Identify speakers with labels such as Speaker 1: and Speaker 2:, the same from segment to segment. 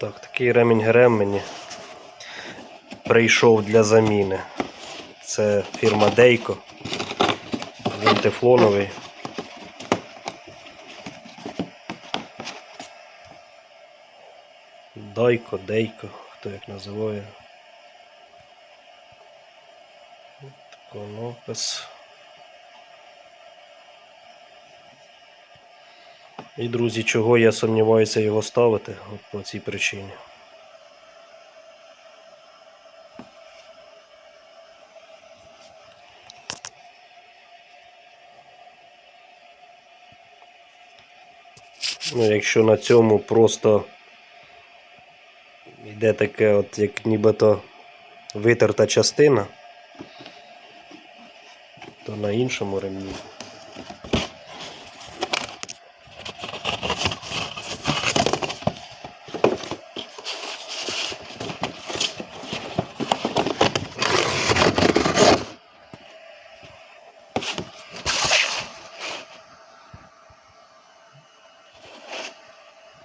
Speaker 1: Так, такий ремінь ГРМ мені прийшов для заміни. Це фірма Дейко. Він тефлоновий. Дайко, Дейко, хто як називає. Конопис. І, друзі, чого я сумніваюся його ставити по цій причині. Ну, якщо на цьому просто йде таке, от як нібито витерта частина, то на іншому ремні.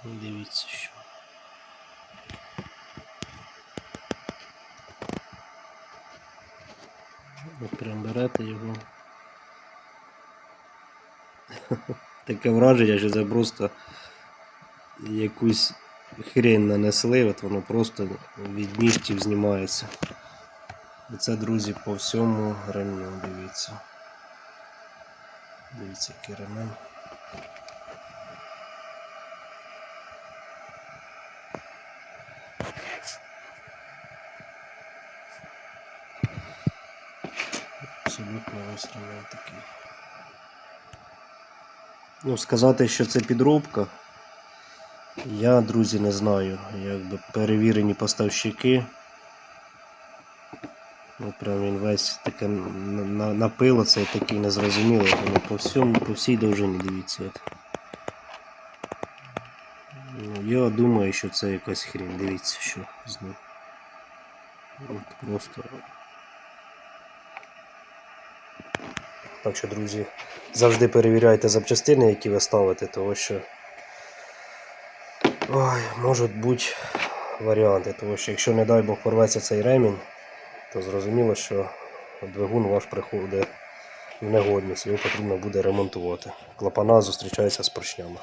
Speaker 1: Дивіться, що. Прям берете його. Таке враження, що це просто якусь хрень нанесли, от воно просто від нігтів знімається. І це, друзі, по всьому ремню, дивіться. Дивіться, який. Абсолютно весь ремень такий. Ну, сказати, що це підробка. Я, друзі, не знаю. Якби перевірені поставщики. Ну, прям він весь таке на- на- напило цей такий незрозумілий. Воно по всьому, по всій довжині, дивіться. От. Ну, я думаю, що це якась хрень. Дивіться, що з ним. От просто. Так що, друзі, завжди перевіряйте запчастини, які ви ставите, тому що ой, можуть бути варіанти, тому що якщо, не дай Бог, порветься цей ремінь, то зрозуміло, що двигун ваш приходить в негодність, його потрібно буде ремонтувати. Клапана зустрічається з поршнями.